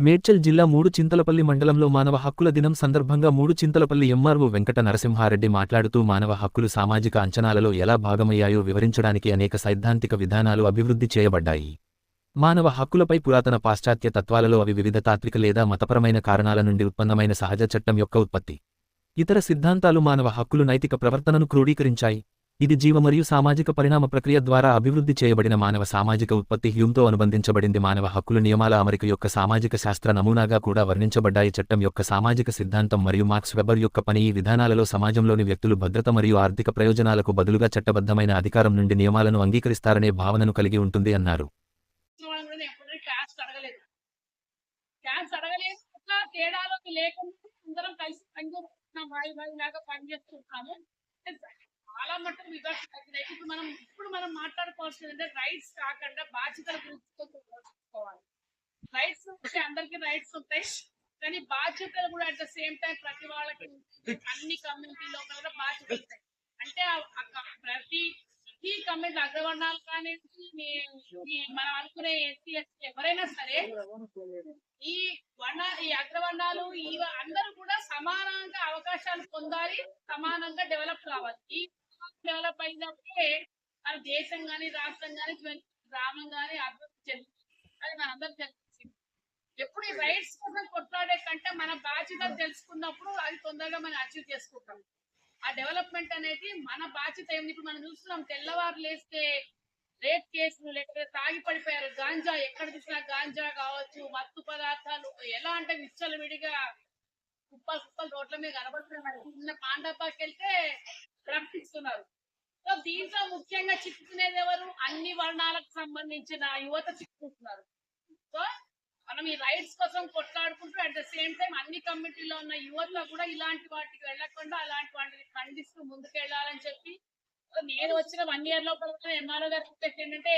మేడ్చల్ జిల్లా మూడు చింతలపల్లి మండలంలో మానవ హక్కుల దినం సందర్భంగా మూడు చింతలపల్లి ఎంఆర్ఓ వెంకట నరసింహారెడ్డి మాట్లాడుతూ మానవ హక్కులు సామాజిక అంచనాలలో ఎలా భాగమయ్యాయో వివరించడానికి అనేక సైద్ధాంతిక విధానాలు అభివృద్ధి చేయబడ్డాయి. మానవ హక్కులపై పురాతన పాశ్చాత్య తత్వాలలో అవి వివిధ తాత్విక లేదా మతపరమైన కారణాల నుండి ఉత్పన్నమైన సహజ చట్టం యొక్క ఉత్పత్తి. ఇతర సిద్ధాంతాలు మానవ హక్కులు నైతిక ప్రవర్తనను క్రోడీకరించాయి. ఇది జీవ మరియు సామాజిక పరిణామ ప్రక్రియ ద్వారా అభివృద్ధి చేయబడిన మానవ సామాజిక ఉత్పత్తి హ్యూమ్తో అనుబంధించబడింది. మానవ హక్కుల నియమాల అమరిక యొక్క సామాజిక శాస్త్ర నమూనాగా కూడా వర్ణించబడ్డాయి. చట్టం యొక్క సామాజిక సిద్ధాంతం మరియు మార్క్స్ వెబర్ యొక్క పని ఈ విధానాలలో సమాజంలోని వ్యక్తులు భద్రత మరియు ఆర్థిక ప్రయోజనాలకు బదులుగా చట్టబద్ధమైన అధికారం నుండి నియమాలను అంగీకరిస్తారనే భావనను కలిగి ఉంటుంది అన్నారు. తేడాలోకి లేకుండా అందరం కలిసి పనిచేస్తున్నాం. వాయి వాయి లాగా పనిచేస్తున్నాము. చాలా తగ్గినాయి ఇప్పుడు మనం ఇప్పుడు మనం మాట్లాడుకోవాల్సింది అంటే రైట్స్ కాకుండా బాధ్యతల గురించి కొంచెం ఆలోచించుకోవాలి రైట్స్ ఉంటే అందరికి రైట్స్ ఉంటాయి కానీ బాధ్యతలు కూడా అట్ ద సేమ్ టైం ప్రతి వాళ్ళకి అన్ని కమ్యూనిటీలో కూడా బాధ్యతలు ఉంటాయి. అంటే ప్రతి ఈ కమ్యూనిటీ అగ్రవర్ణాలు కానీ మనం అనుకునే ఎస్సీ ఎస్టీ ఎవరైనా సరే ఈ వర్ణ ఈ అగ్రవర్ణాలు ఈ అందరూ కూడా సమానంగా అవకాశాలు పొందాలి సమానంగా డెవలప్ కావాలి. ఈ డెవలప్ అయినప్పుడే మన దేశం గాని రాష్ట్రం గాని గ్రామం గాని అభివృద్ధి చెందుతుంది అది మనందరం తెలిసింది ఎప్పుడు ఈ రైట్స్ కోసం కొట్లాడే కంటే మన బాధ్యత తెలుసుకున్నప్పుడు అది తొందరగా మనం అచీవ్ చేసుకుంటాం. ఆ డెవలప్మెంట్ అనేది మన బాధ్యత ఏమి ఇప్పుడు మనం చూస్తున్నాం తెల్లవారు లేస్తే రేప్ కేసులు లేకపోతే తాగి పడిపోయారు. గాంజా ఎక్కడ చూసినా గాంజా కావచ్చు మత్తు పదార్థాలు ఎలా అంటే విచ్చలు విడిగా కుప్పలు కుప్పలు రోడ్ల మీద కనబడుతున్నాయి. మరి చిన్న పాండపాకి వెళ్తే ప్రకటిస్తున్నారు. సో దీంట్లో ముఖ్యంగా చిక్కుకునేది ఎవరు? అన్ని వర్ణాలకు సంబంధించిన యువత చిక్కుకుంటున్నారు. సో మనం ఈ రైట్స్ కోసం కొట్లాడుకుంటూ అట్ ద సేమ్ టైం అన్ని కమ్యూనిటీలో ఉన్న యువత కూడా ఇలాంటి వాటికి వెళ్ళకుండా అలాంటి వాటిని ఖండిస్తూ ముందుకెళ్ళాలని చెప్పి నేను వచ్చిన వన్ ఇయర్ లోపల ఎంఆర్ఓ గారు ఏంటంటే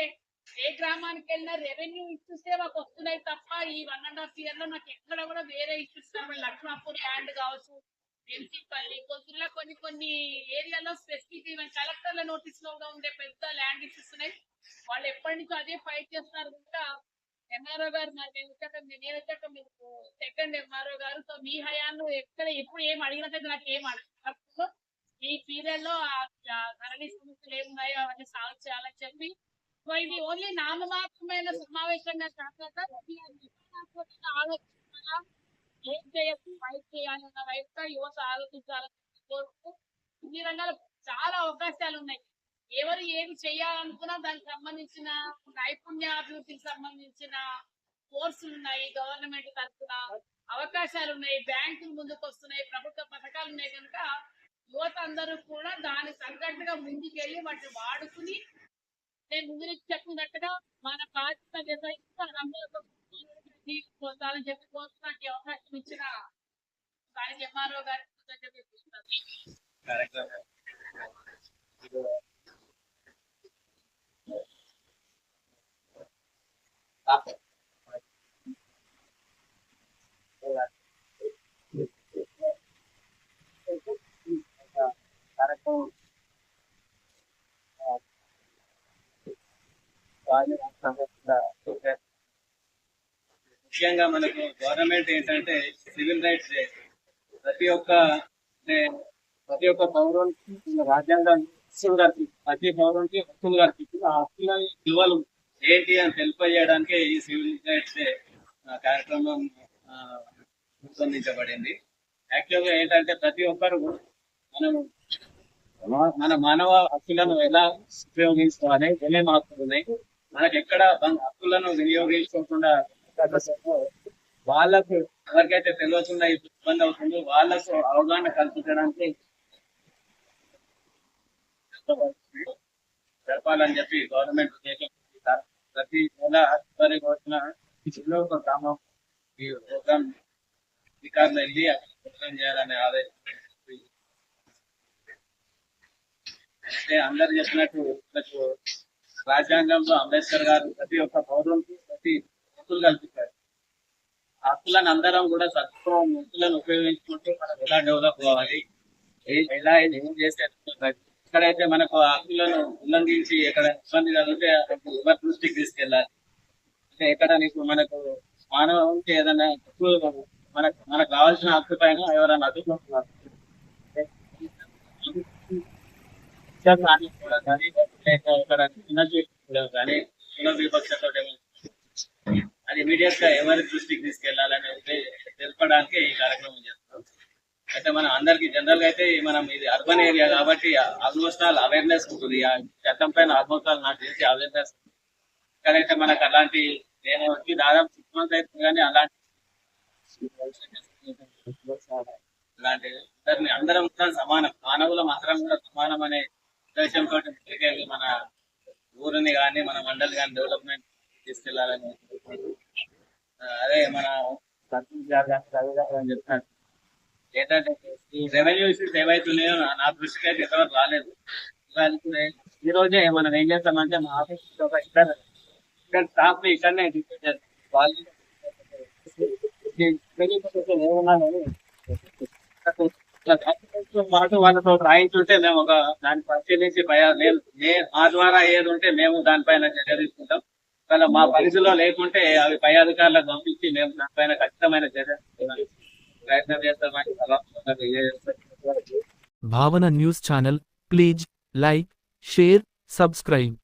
ఏ గ్రామానికి వెళ్ళినా రెవెన్యూ ఇష్యూస్ మాకు వస్తున్నాయి తప్ప ఈ వన్ అండ్ హాఫ్ ఇయర్లో నాకు ఎక్కడ కూడా వేరే ఇష్యూస్ లక్ష్మాపూర్ ల్యాండ్ కావచ్చు ఎంసీపల్లి కొద్దిలో కొన్ని కొన్ని ఏరియాలో స్పెసిఫిక్ ఈవెన్ కలెక్టర్ల నోటీస్లో ఉండే పెద్ద ల్యాండ్ ఇష్యూస్ ఉన్నాయి వాళ్ళు ఎప్పటి నుంచో అదే ఫైట్ చేస్తున్నారు కనుక ఎంఆర్ఓ గారు నాకు నేను వచ్చాక నేను వచ్చాక మీకు సెకండ్ ఎంఆర్ఓ గారు సో మీ హయాంలో ఎక్కడ ఎప్పుడు ఏం అడిగినట్టు నాకు ఏం అడగదు ఈ పీరియడ్లో ఆ ధరణి సమస్యలు ఏమున్నాయో అవన్నీ సాల్వ్ చేయాలని చెప్పి సో ఇది ఓన్లీ నామమాత్రమైన సమావేశంగా కాకుండా ఆలోచన ఆలోచించాలా? ఏం చేయొచ్చు ఫైట్ చేయాలన్న వైపుగా యువత ఆలోచించాలని కోరుకు ఇన్ని రంగాలు చాలా అవకాశాలు ఉన్నాయి. ఎవరు ఏమి చేయాలనుకున్నా దానికి సంబంధించిన నైపుణ్యాభివృద్ధికి సంబంధించిన కోర్సులు ఉన్నాయి గవర్నమెంట్ తరఫున అవకాశాలు ఉన్నాయి బ్యాంకులు ముందుకు వస్తున్నాయి ప్రభుత్వ పథకాలు ఉన్నాయి కనుక యువత అందరూ కూడా దానికి తగ్గట్టుగా ముందుకెళ్ళి వాటిని వాడుకుని నేను ముందు చెప్పినట్టుగా మన బాధ్యత నిర్వహిస్తూ అందరూ పొందాలని చెప్పి కోరుతున్నట్టు అవకాశం ఇచ్చిన దానికి ఎంఆర్ఓ గారికి కృతజ్ఞతలు తెలుపుతున్నాను. ముఖ్యంగా మనకు గవర్నమెంట్ ఏంటంటే సివిల్ రైట్స్ డే. ప్రతి ఒక్క ప్రతి ఒక్క పౌరునికి రాజ్యాంగం హక్కులు గారికి ప్రతి పౌరునికి హక్కులు గారికి ఆ హక్కుల విలువలు ఏంటి అని తెలియజేయడానికి ఈ సివిల్ రైట్స్ డే కార్యక్రమం రూపొందించబడింది. యాక్చువల్గా ఏంటంటే ప్రతి ఒక్కరు మనం మన మానవ హక్కులను ఎలా ఉపయోగించుకోవాలి ఏమేమి హక్కులు ఉన్నాయి మనకి ఎక్కడ హక్కులను వినియోగించుకోకుండా వాళ్ళకు ఎవరికైతే తెలియకుండా ఇబ్బంది అవుతుందో వాళ్ళకు అవగాహన కల్పించడానికి జరపాలని చెప్పి గవర్నమెంట్ ఉద్దేశం ప్రతి నెల చివరి రోజున చిన్న ఒక గ్రామం ఈ ప్రోగ్రామ్ అధికారులు వెళ్ళి అక్కడ ప్రోగ్రామ్ చేయాలనే ఆదేశం అంటే అందరు చెప్పినట్టు మనకు రాజ్యాంగంలో అంబేద్కర్ గారు ప్రతి ఒక్క పౌరునికి ప్రతి హక్కులు కల్పించారు. ఆ హక్కులను అందరం కూడా సత్వం హక్కులను ఉపయోగించుకుంటూ మనం ఎలా డెవలప్ కావాలి ఎలా ఏం చేస్తే ఎక్కడైతే మనకు ఆ హక్కులను ఉల్లంఘించి ఎక్కడ ఇబ్బంది కలిగితే ఎవరి దృష్టికి తీసుకెళ్ళాలి. అంటే ఎక్కడ నీకు మనకు మానవునికి ఏదైనా తక్కువ మనకు మనకు కావాల్సిన హక్కు పైన ఎవరైనా అదుపుకుంటున్నారు కానీ ఎక్కడ చిన్న ఎనర్జీ కానీ చిన్న విపక్షతో అది ఇమీడియట్గా ఎవరి దృష్టికి తీసుకెళ్ళాలని తెలపడానికి ఈ కార్యక్రమం చేస్తున్నాం. అయితే మనం అందరికి జనరల్గా అయితే మనం ఇది అర్బన్ ఏరియా కాబట్టి ఆల్మోస్ట్ ఆల్ అవేర్నెస్ ఉంటుంది. ఆ చట్టం పైన ఆల్మోస్ట్ ఆల్ నాకు తెలిసి అవేర్నెస్ ఇక్కడైతే మనకు అలాంటి నేను వచ్చి దాదాపు సిక్స్ మంత్స్ అయితే కానీ అలాంటి అలాంటి అందరిని అందరం కూడా సమానం. మానవులు మాత్రం కూడా సమానం అనే ఉద్దేశంతో మన ఊరిని కానీ మన మండలి కానీ డెవలప్మెంట్ తీసుకెళ్ళాలని ఆ, అదే మన సర్పంచ్ గారు కానీ రవి గారు అని చెప్తారు ఏంటంటే ఈ రెవెన్యూ ఇష్యూస్ ఏవైతున్నాయో నా- నా దృష్టికి అయితే ఇంతవరకు రాలేదు ఇవాళ ఇప్పుడు ఈ రోజే మనం ఏం చేస్తామంటే మా ఆఫీస్ ఒక ఇద్దరు ఇక్కడ స్టాఫ్ని ఇక్కడనే డిస్కస్ చేస్తాం వాళ్ళు ఈ revenue process ఏమన్నా కానీ మాకు వాళ్ళతో రాయించుంటే మేము ఒక దాన్ని పరిశీలించి భయ- నేను నే- మా ద్వారా ఏది ఉంటే మేము దానిపైన చర్య తీసుకుంటాం ఒకవేళ మా పరిధిలో లేకుంటే అవి పై అధికారులకు పంపించి మేము దానిపైన ఖచ్చితమైన చర్య ప్రయత్నం చేస్తామని భావన news channel please like share subscribe